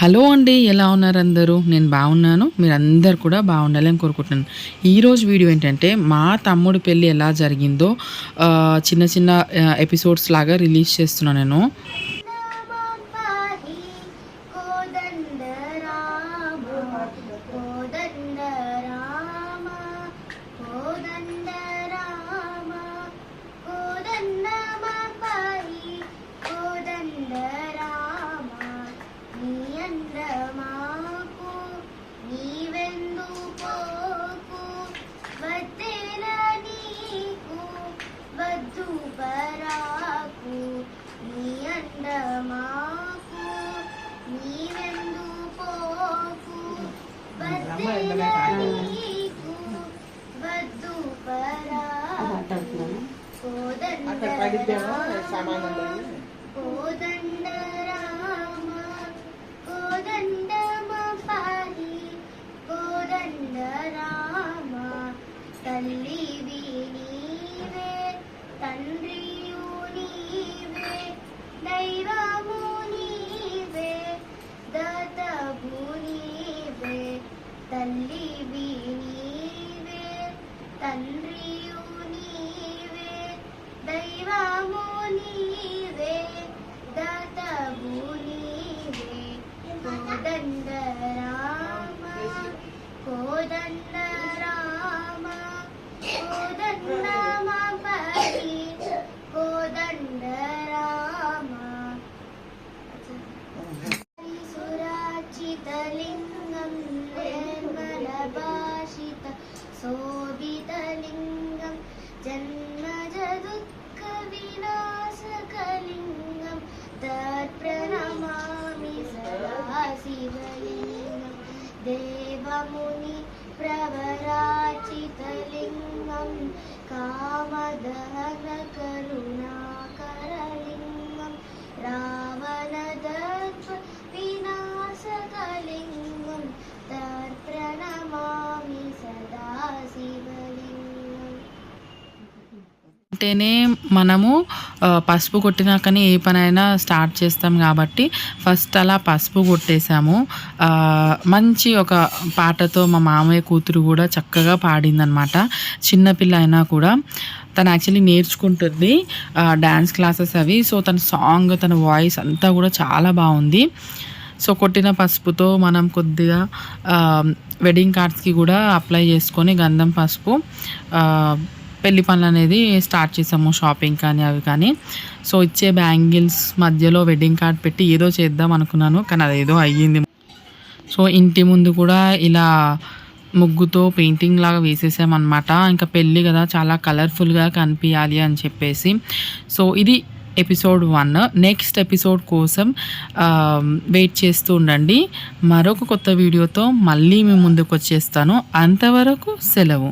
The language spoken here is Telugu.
హలో అండి ఎలా ఉన్నారు అందరూ? నేను బాగున్నాను మీరందరు కూడా బాగుండాలని కోరుకుంటున్నాను. ఈరోజు వీడియో ఏంటంటే మా తమ్ముడు పెళ్ళి ఎలా జరిగిందో చిన్న చిన్న ఎపిసోడ్స్ లాగా రిలీజ్ చేస్తున్నాను నేను. వద్దు నీ అండమాకు నీవెందు పోకు వద్దెల నీకు వద్దు పరాకు కోదండ రామ కోదండ రామ కోదండ పాహి కోదండ రామ తల్లి తండ్రియు నీవే దైవము నీవే దాతవు నీవే కోదండ రామ కోదండ రామ కోదండ మపరి కోదండ రామ సురాచితలింగం నిర్మలభాషిత శోభితలింగం सोभितलिङ्गं जन्मजदुःखविनाशकलिङ्गं तत्प्रणमामि सदा शिवलिङ्गं देवमुनि प्रवराचितलिङ्गं कामदहनकरुणा ఉంటేనే మనము పసుపు కొట్టినాకనే ఏ పనైనా స్టార్ట్ చేస్తాం కాబట్టి ఫస్ట్ అలా పసుపు కొట్టేశాము. మంచి ఒక పాటతో మా మామయ్య కూతురు కూడా చక్కగా పాడిందనమాట చిన్నపిల్ల అయినా కూడా. తను యాక్చువల్లీ నేర్చుకుంటుంది డ్యాన్స్ క్లాసెస్ అవి. సో తన సాంగ్ తన వాయిస్ అంతా కూడా చాలా బాగుంది. సో కొట్టిన పసుపుతో మనం కొద్దిగా వెడ్డింగ్ కార్డ్స్కి కూడా అప్లై చేసుకొని గంధం పసుపు పెళ్ళి పనులు అనేది స్టార్ట్ చేసాము షాపింగ్ కానీ అవి కానీ. సో ఇచ్చే బ్యాంగిల్స్ మధ్యలో వెడ్డింగ్ కార్డ్ పెట్టి ఏదో చేద్దాం అనుకున్నాను కానీ అదేదో అయ్యింది. సో ఇంటి ముందు కూడా ఇలా ముగ్గుతో పెయింటింగ్ లాగా వేసేసామన్నమాట. ఇంకా పెళ్ళి కదా చాలా కలర్ఫుల్గా కనిపించాలి అని చెప్పేసి. సో ఇది ఎపిసోడ్ వన్. నెక్స్ట్ ఎపిసోడ్ కోసం వెయిట్ చేస్తూ ఉండండి. మరొక కొత్త వీడియోతో మళ్ళీ మీ ముందుకు వచ్చేస్తాను అంతవరకు సెలవు.